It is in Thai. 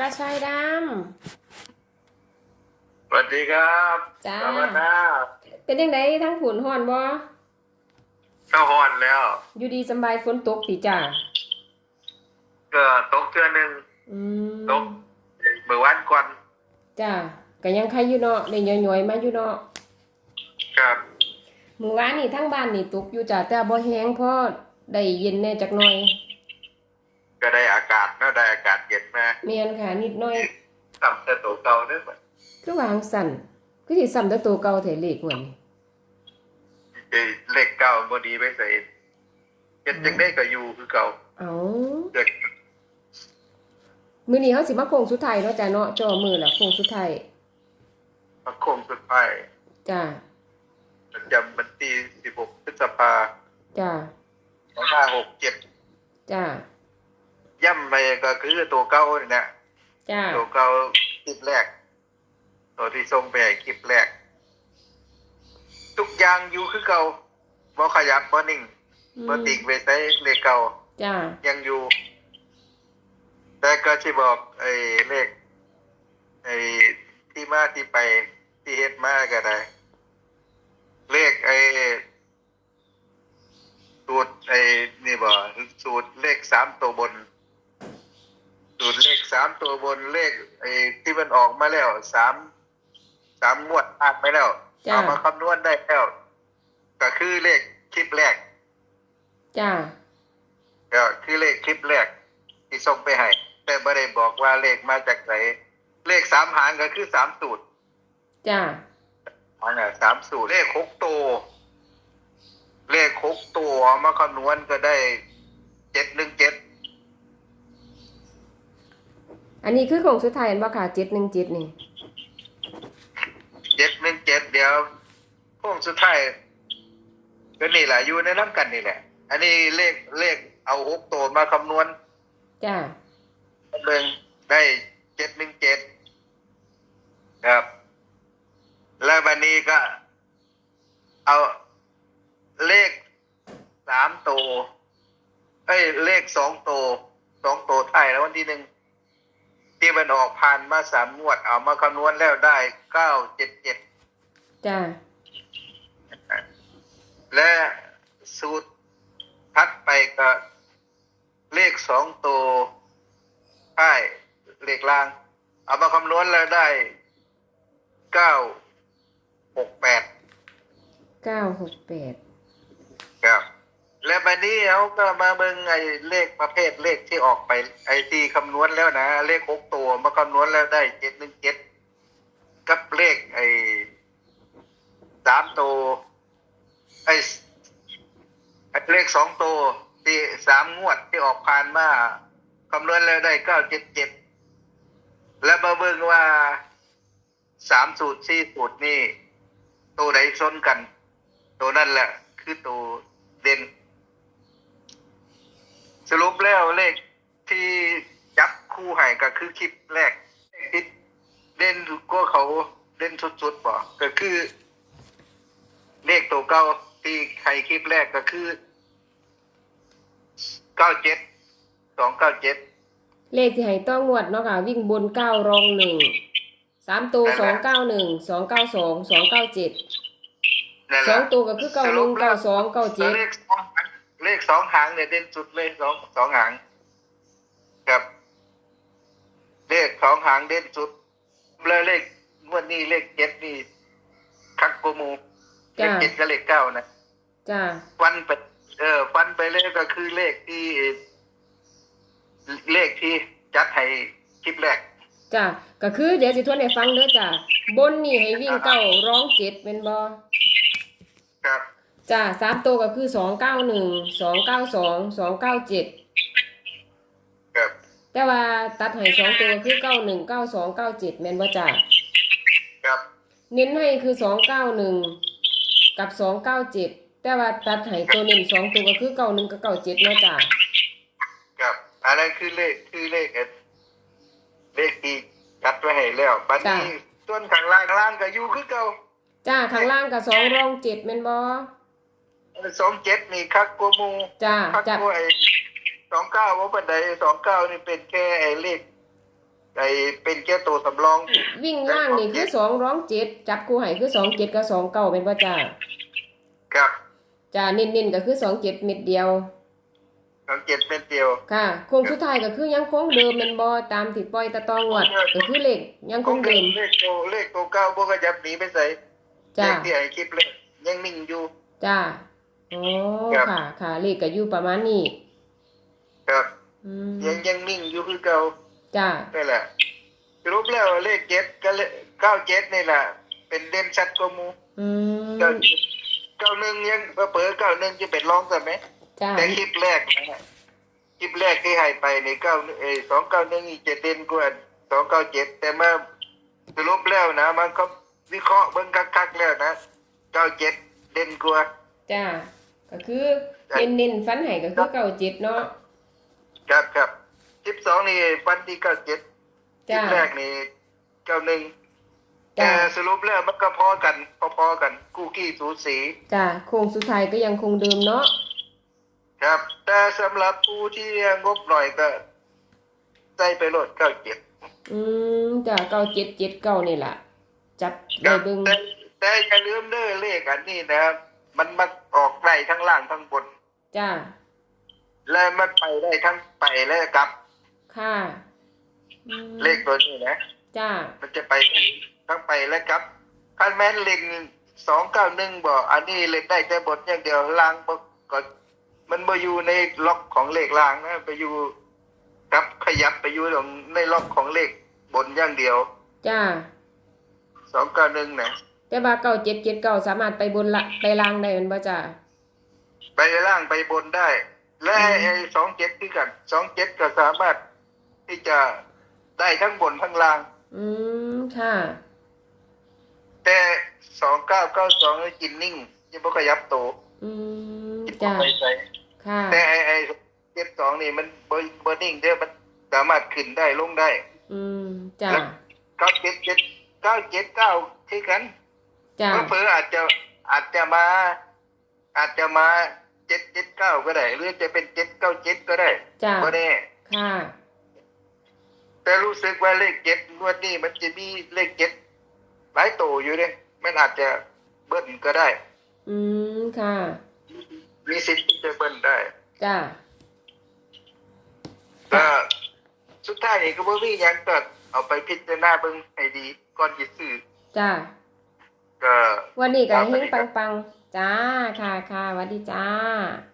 กระชายดสวัสดีครับจ้า สวัสดีครับำเป็นยังไงทั้งผุนห่อนบ่เข้าฮอนแล้ว อยู่ดีสำบายฝนตกติจ้าก็ตกเทือหนึ่ง อืมตก เมื่อวันก่อนจ้าก็ยังใครอยู่เนาะได้ย่อยๆมาอยู่เนาะครับมื้อวานนี่ทั้งบ้านนี่ตกอยู่จ้าแต่บ่แห้งเพราะได้เย็นแน่จักหน่อย ก็ได้อากาศเนาะได้อากาศเย็นมาแม่นค่ะนิดหน่อยต่ำแต่ตัวเก่าเด้อบัดคือวางสั่นคือสิซ้ำแต่ตัวเก่าแท้เลขม่วนนี่เอ้ยเลขเก่าบ่ดีไปใส่เฮ็ดจังได้ก็อยู่คือเก่าเอ้าเกิดมื้อนี้เฮาสิมาโค้งสุดท้ายเนาะจ้าเนาะจ่อมือละโค้งสุดท้ายมาโค้งสุดท้ายจ้าประจำวันที่16พฤษภาจ้าคม2567จ้า ย่ำไปก็คือตัวเก่านี่นะจ้าตัวเก่าคลิปแรก ตัวที่ส่งไปให้คลิปแรก ทุกอย่างอยู่คือเก่าบ่ขยับบ่นิ่งอืมบ่ติงไปใช้เลขเก่าจ้ายังอยู่ แต่ก็สิบอกไอ้เลขไอ้ที่มาที่ไปที่เฮ็ดมาก็ได้ เลขไอ้สูตรไอ้นี่บ่สูตรเลขสามตัวบน สูตรเลขสามตัวบนเลขไอ้ที่มันออกมาแล้วสามสามงวดอ่านไปแล้วจ้ะ เอามาคำนวณได้แล้ว ก็คือเลขคลิปแรกจ้า ก็คือเลขคลิปแรก ที่ส่งไปให้แต่ไม่ได้บอกว่าเลขมาจากไหนเลขสามหางก็คือสามสูตรจ้า อันน่ะสามสูตร เลขหกตัวเลขหกตัวเอามาคำนวณก็ได้เจ็ดหนึ่งเจ็ด อันนี้คือของสุดท้ายเห็นบ่ค่ะเจ็ดหนึ่งเจ็ดนี่เจ็ดหนึ่งเจ็ดเดี๋ยวพวกสุดท้ายก็นี่แหละอยู่ในน้ำกันนี่แหละ อันนี้เลขเลขเอาหกตัวมาคำนวณจ้าเบิ่งได้เจ็ดหนึ่งเจ็ดครับ แล้ววันนี้ก็ เอาเลขสามตัวเอ้ยเลขสองตัวสองตัวไทายแล้ววันที่หนึ่งที่ มันออกผ่านมาสามงวด เอามาคำนวณแล้วได้เก้าเจ็ดเจ็ดจ้าและสูตรทัดไปก็เลขสองตัวใช่เลขล่าง เอามาคำนวณแล้วได้เก้าหกแปดเก้าหกแปดครับ และบัดนี้เขาก็มาเบิ่งไอ้เลขประเภทเลขที่ออกไป ไอ้ที่คำนวณแล้วนะ เลขหกตัวมาคำนวณแล้วได้เจ็ดหนึ่งเจ็ดกับเลขไอ้สามตัวไอ้ไอ้เลขสองตัวที่สามงวดที่ออกผ่านมาคำนวณแล้วได้เก้าเจ็ดเจ็ดแล้วมาเบิ่งว่าสามสูตรสี่สูตรนี่ตัวไหนชนกัน ตัวนั่นแหละ คือตัวเด่น สรุปแล้วเลขที่จับคู่ให้ก็คือคลิปแรกที่เด่นก็เขาเด่นสุดๆบ่ก็คือ เลขตัวเก้าที่ใครคลิปแรกก็คือเก้าเจ็ดสองเก้าเจ็ดเลขที่ให้ต้องงวดเนาะค่ะวิ่งบนเก้ารองหนึ่งสามตัวสองเก้าหนึ่งสองเก้าสองสองเก้าเจ็ดนั่นแหสอละงตัวก็คือเก้าหนึ่งเก้าสองเก้าเจ็ดเลขสอง เลขสองหางเนี่ยเด่นสุดเลยสองสองหางครับเลขสองหางเด่นสุดแล้วเลขงวดนี้เลขเจ็ดนี่คักโกมูเลจ้าขเจ็ดกับเลขเก้านะจ้าฟันไปเออฟันไปเลยก็คือเลขที่ เลขที่จัดให้คลิปแรกจ้าก็คือเดี๋ยวสิทวนให้ฟังเด้อจ้าบนนี่ให้วิ่งเก้าร้องเจ็ดเป็นบ่ครับ จ้าสามตัวก็คือสองเก้าหนึ่งสองเก้าสองสองเก้าเจ็ดครับแต่ว่าตัดให้สองตัวคือเก้าหนึ่งเก้าสองเก้าเจ็ดแม่นบ่จ้าครับเน้นให้คือสองเก้าหนึ่งกับสองเก้าเจ็ดแต่ว่าตัดให้ตัวเน้นสองตัวก็คือเก้าหนึ่งกับเก้าเจ็ดเนาะจ้าครับอันนั้นคือเลขคือเลขเอ็ดเลขที่จัดไว้ให้แล้วบัดนี้ส่วนข้างล่างข้างล่างก็อยู่คือเก่าจ้าข้างล่างกับสองรองเจ็ดแม่นบ่ สองเจ็ดนี่คักกว่าหมูจ้าคักจ้ากว่าไอ้สองเก้าว่าบันไดสองเก้านี่เป็นแค่ไอ้เลขไอ้เป็นแค่ตัวสำรอง วิ่งล่างนี่คือสองร้องเจ็ดจับคู่ให้คือสองเจ็ดกับสองเก้าเป็นว่าจ้าครับจ้าเน้นๆก็คือสองเจ็ดเม็ดเดียวสองเจ็ดเป็นเดียว ค่ะโค้งสุดท้ายก็คือยังคงเดิมเป็นบอตามที่ปล่อยตะตองวดก็คือเลขยังคงเดิมเลขโตเลขโตเก้าพวกก็ยับหนีไปใส่เลจ้าขที่ไอ้คลิปเลขยังนิ่งอยู่จ้า โอ้ครับ ค่ะ ค่ะเลขก็อยู่ประมาณนี้ครับอืมยังยังนิ่งอยู่คือเก่าจ้านี่แหละสรุปแล้วเลขเจ็ดก็เลเก้าเจ็ดนี่แหละเป็นเด่นชัดกว่าหมูอืมเก้าเจ็ดเก้าหนึ่งยังเปิดเก้าหนึ่งจะเป็นรองกันไหม จ้าแต่คลิปแรกนะคลิปแรกที่ให้ไปในเก้าเอสองเก้าหนึ่งเจ็ดเด่นกว่าสองเก้าเจ็ดแต่เมื่อสรุปแล้วนะ มันก็วิเคราะห์เบิ่งคักๆแล้วนะเก้าเจ็ดเด่นกว่าจ้า ก็คือเน้นเน้นๆฟันให้ก็คือเก้าเจ็ดเนาะครับครับคลิปสองนี่ฟันที่เก้าเจ็ดคลิจ้าปแรกนี่เก้าหนึ่งจ้าแต่สรุปแล้วมันก็พอกัน พอๆกันกู้กี้สูสีจ้าโค้งสุดท้ายก็ยังคงเดิมเนาะครับ แต่สำหรับผู้ที่งบหน่อยก็ใส่ไปโหลดเก้าเจ็ดอืมจ้าเก้าเจ็ดเจ็ดเก้านี่ล่ะจับคได้รับเบิ่งแต่แต่อย่าลืมเด้อเลขอันนี้นะครับ มันมันออกได้ทั้งล่างทั้งบน จ้า และมันไปได้ทั้งไปและกลับ ค่ะอืมเลขตัวนี้นะ จ้า มันจะไปได้ทั้งไปและกลับคันแม่นเล่นสองเก้าหนึ่งบอก อันนี้เล่นได้แต่บทอย่างเดียวล่างบ่ก็มันมาอยู่ในล็อกของเลขล่างนะไปอยู่ครับขยับไปอยู่ตรงในล็อกของเลขบนอย่างเดียวจ้า สองเก้าหนึ่งนะ แต่ว่าเก้าเจ็ดเจ็ดเก้าสามารถไปบนละไปล่างได้แมันบ่จ้าไปล่างไปบนได้ และอืมไอ้สองเจ็ดที่กันสองเจ็ดก็สามารถที่จะได้ทั้งบนทั้งล่าง อืมค่ะ แต่สองเก้าเก้าสองกินนิ่งยังบ่ขยับโตวอืมกินบ่จ้าไปใส่ค่ะ แต่ไอ้ไอ้เจ็ดสองนี่มันบ่บ่นิ่งเด้อมันสามารถขึ้นได้ลงได้ อืมจ้าเก้าเจ็ดเจ็ดเก้าเจ็ดเก้าที่กัน จ้าเผลอๆอาจจะอาจจะมา อาจจะมาเจ็ดเจ็ดเก้าก็ได้ หรือจะเป็นเจ็ดเก้าเจ็ดก็ได้จ้าก็แน่ค่ะ แต่รู้สึกว่าเลขเจ็ดงวดนี้มันจะมีเลขเจ็ดหลายโตอยู่เนี่ยมันอาจจะเบิ้ลก็ได้ อืมค่ะ มีสิทธิ์ที่จะเบิ้ลได้ จ้าก็สุดท้ายนี่ก็บ่มีหยังก็เอาไปพิจารณาเบิ่งให้ดีก่อนสิซื้อจ้า ก็วันนี้ก็ครับเฮงสวัสดีครับปังๆ จ้าค่ะค่ะสวัสดีจ้า